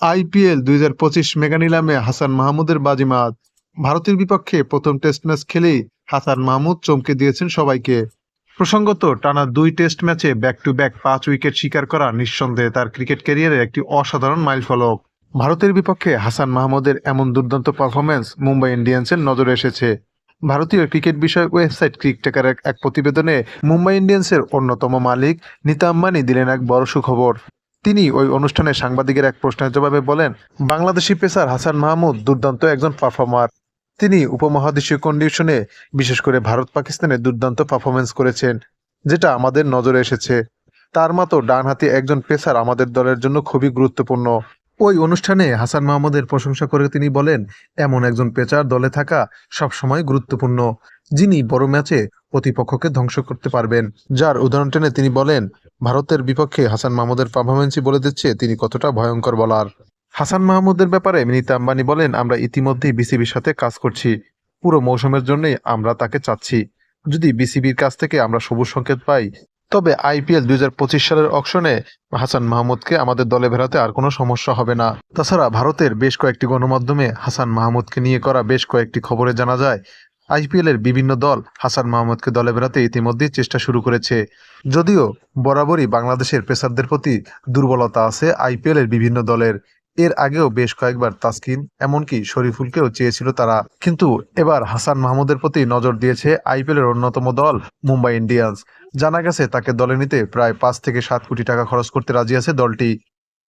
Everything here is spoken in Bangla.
আইপিএল দুই হাজার পঁচিশ মেগা নিলামে হাসান মাহমুদের বাজিমাত। ভারতের বিপক্ষে প্রথম টেস্ট ম্যাচ খেলেই হাসান মাহমুদ চমকে দিয়েছেন সবাইকে। প্রসঙ্গত, টানা দুই টেস্ট ম্যাচে ব্যাক টু ব্যাক পাঁচ উইকেট শিকার করা নিঃসন্দেহে তার ক্রিকেট ক্যারিয়ারের একটি অসাধারণ মাইলফলক। ভারতের বিপক্ষে হাসান মাহমুদের এমন দুর্দান্ত পারফরমেন্স মুম্বাই ইন্ডিয়ান্সের নজরে এসেছে। ভারতীয় ক্রিকেট বিষয়ক ওয়েবসাইট ক্রিকটেকার এক এক প্রতিবেদনে মুম্বাই ইন্ডিয়ান্সের অন্যতম মালিক নীতা আম্বানি দিলেন এক বড় সুখবর। তিনি ওই অনুষ্ঠানে সাংবাদিকের এক প্রশ্নের জবাবে বলেন, বাংলাদেশি পেসার হাসান মাহমুদ দুর্দান্ত একজন পারফর্মার। তিনি উপমহাদেশীয় কন্ডিশনে বিশেষ করে ভারত পাকিস্তানে দুর্দান্ত পারফরমেন্স করেছেন, যেটা আমাদের নজরে এসেছে। তার মতো ডানহাতি একজন পেসার আমাদের দলের জন্য খুবই গুরুত্বপূর্ণ। ওই অনুষ্ঠানে হাসান মাহমুদের প্রশংসা করে তিনি বলেন, এমন একজন পেচার দলে থাকা সবসময় গুরুত্বপূর্ণ, যিনি বড় ম্যাচে প্রতিপক্ষকে ধ্বংস করতে পারবেন। যার উদাহরণ টেনে তিনি বলেন ভারতের বিপক্ষে হাসান মাহমুদের পারফরমেন্সই বলে দিচ্ছে, তিনি কতটা ভয়ঙ্কর বলার হাসান মাহমুদের ব্যাপারে মিনিতা আম্বানি বলেন, আমরা ইতিমধ্যেই বিসিবির সাথে কাজ করছি। পুরো মৌসুমের জন্যই আমরা তাকে চাচ্ছি। যদি বিসিবির কাছ থেকে আমরা সবুজ সংকেত পাই, তবে আইপিএল দুই হাজার পঁচিশ সালের অকশনে হাসান মাহমুদকে আমাদের দলে ভেড়াতে আর কোনো সমস্যা হবে না। তাছাড়া ভারতের বেশ কয়েকটি গণমাধ্যমে হাসান মাহমুদকে নিয়ে করা বেশ কয়েকটি খবরে জানা যায় আইপিএল এর বিভিন্ন দল হাসান মাহমুদকে দলে বেড়াতে ইতিমধ্যেই চেষ্টা শুরু করেছে। যদিও বরাবরই বাংলাদেশের পেসারদের প্রতি দুর্বলতা আছে আইপিএল এর বিভিন্ন দলের। এর আগেও বেশ কয়েকবার তাসকিন, এমনকি শরীফুলকেও চেয়েছিল তারা। কিন্তু এবার হাসান মাহমুদের প্রতি নজর দিয়েছে আইপিএল এর অন্যতম দল মুম্বাই ইন্ডিয়ান্স। জানা গেছে তাকে দলে নিতে প্রায় পাঁচ থেকে সাত কোটি টাকা খরচ করতে রাজি আছে দলটি।